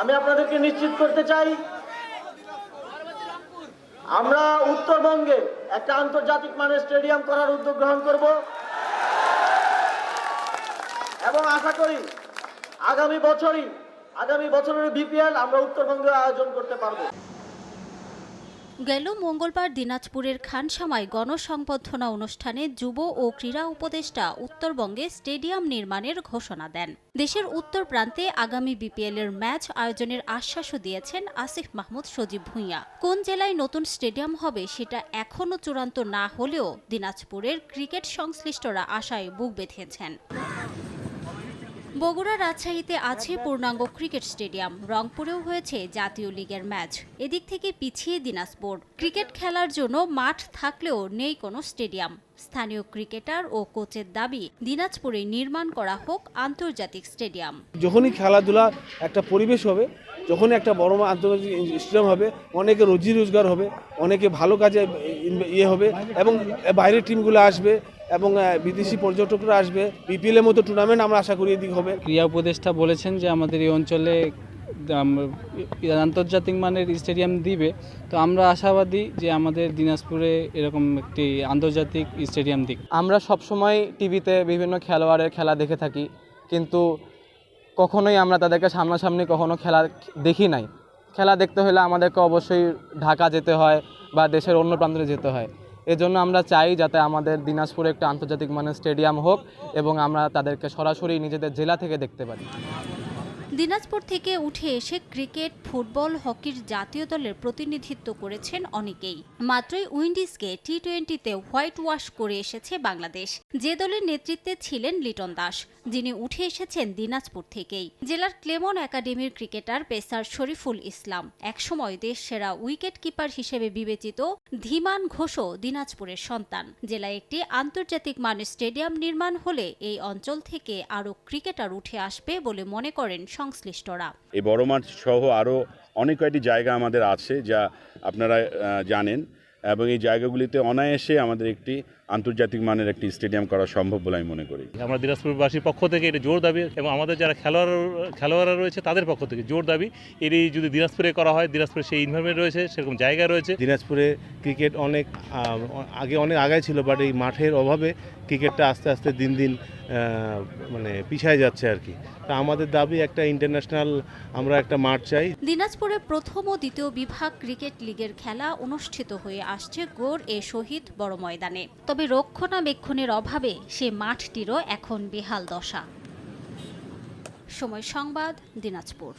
আমি আপনাদেরকে নিশ্চিত করতে চাই, আমরা উত্তরবঙ্গে একটা আন্তর্জাতিক মানের স্টেডিয়াম করার উদ্যোগ গ্রহণ করব। এবং আশা করি আগামী বছরই, আগামী বছরের বিপিএল আমরা উত্তরবঙ্গে আয়োজন করতে পারব। গেল মঙ্গলবার দিনাজপুরের খানসামায় গণসংবর্ধনা অনুষ্ঠানে যুব ও ক্রীড়া উপদেষ্টা উত্তরবঙ্গে স্টেডিয়াম নির্মাণের ঘোষণা দেন। দেশের উত্তর প্রান্তে আগামী বিপিএল এর ম্যাচ আয়োজনের আশ্বাসও দিয়েছেন আসিফ মাহমুদ সজীব ভুঁইয়া। কোন জেলায় নতুন স্টেডিয়াম হবে সেটা এখনও চূড়ান্ত না হলেও দিনাজপুরের ক্রিকেট সংশ্লিষ্টরা আশায় বুক বেঁধেছেন। বগুড়া রাজশাহীতে আছে পূর্ণাঙ্গ ক্রিকেট স্টেডিয়াম। রংপুরেও হয়েছে জাতীয় লিগের ম্যাচ। এদিক থেকে পিছিয়ে দিনাজপুর। ক্রিকেট খেলার জন্য মাঠ থাকলেও নেই কোনো স্টেডিয়াম। স্থানীয় ক্রিকেটার ও কোচের দাবি, দিনাজপুরে নির্মাণ করা হোক আন্তর্জাতিক স্টেডিয়াম। যখনই খেলাধুলা একটা পরিবেশ হবে, যখনই একটা বড় আন্তর্জাতিক স্টেডিয়াম হবে, অনেকে রোজি রোজগার হবে, অনেকে ভালো কাজে ইয়ে হবে এবং বাইরের টিমগুলো আসবে এবং বিদেশি পর্যটকরা আসবে। বিপিএল এর মতো টুর্নামেন্ট আমরা আশা করি এদিকে হবে। ক্রীড়া উপদেষ্টা বলেছেন যে আমাদের এই অঞ্চলে আন্তর্জাতিক মানের স্টেডিয়াম দিবে। তো আমরা আশাবাদী যে আমাদের দিনাজপুরে এরকম একটি আন্তর্জাতিক স্টেডিয়াম দিক। আমরা সবসময় টিভিতে বিভিন্ন খেলোয়াড়ের খেলা দেখে থাকি কিন্তু কখনোই আমরা তাদেরকে সামনাসামনি কখনো খেলা দেখি নাই। খেলা দেখতে হলে আমাদেরকে অবশ্যই ঢাকা যেতে হয় বা দেশের অন্য প্রান্তে যেতে হয়। এজন্য আমরা চাই যাতে আমাদের দিনাজপুরে একটা আন্তর্জাতিক মানের স্টেডিয়াম হোক এবং আমরা তাদেরকে সরাসরি নিজেদের জেলা থেকে দেখতে পারি। দিনাজপুর থেকে উঠে এসে ক্রিকেট, ফুটবল, হকির জাতীয় দলের প্রতিনিধিত্ব করেছেন অনেকেই। মাত্রই উইন্ডিজকে টি টোয়েন্টিতে হোয়াইট ওয়াশ করে এসেছে বাংলাদেশ। যে দলের নেতৃত্বে ছিলেন লিটন দাস, যিনি উঠে এসেছেন দিনাজপুর থেকেই। জেলার ক্লেমন একাডেমির ক্রিকেটার পেসার শরীফুল ইসলাম, একসময় দেশ সেরা উইকেট কিপার হিসেবে বিবেচিত ধীমান ঘোষও দিনাজপুরের সন্তান। জেলায় একটি আন্তর্জাতিক মানের স্টেডিয়াম নির্মাণ হলে এই অঞ্চল থেকে আরও ক্রিকেটার উঠে আসবে বলে মনে করেন সংশ্লিষ্টরা। এই বড় মাঠ সহ আরও অনেক কয়েকটি জায়গা আমাদের আছে যা আপনারা জানেন। এবং এই জায়গাগুলিতে অনায়াসে আমাদের একটি আন্তর্জাতিক মানের একটি স্টেডিয়াম করা সম্ভব বলে আমি মনে করি। আমরা দিনাজপুরবাসীর পক্ষ থেকে এটা জোর দাবি এবং আমাদের যারা খেলোয়াড় খেলোয়াড়রা রয়েছে তাদের পক্ষ থেকে জোর দাবি। এটি যদি দিনাজপুরে করা হয় দিনাজপুরে সেই ইনভারমেন্ট রয়েছে সেরকম জায়গা রয়েছে। দিনাজপুরে ক্রিকেট অনেক আগে অনেক আগায় ছিল বাট এই মাঠের অভাবে ক্রিকেটটা আস্তে আস্তে দিন দিন মানে পিছায় যাচ্ছে আর কি। তা আমাদের দাবি একটা ইন্টারন্যাশনাল আমরা একটা মাঠ চাই। দিনাজপুরে প্রথম ও দ্বিতীয় বিভাগ ক্রিকেট লিগের খেলা অনুষ্ঠিত হয়ে আসছে গোর এ শহীদ বড় ময়দানে। তবে রক্ষণাবেক্ষণের অভাবে সে মাঠটিরও এখন বেহাল দশা। সময় সংবাদ দিনাজপুর।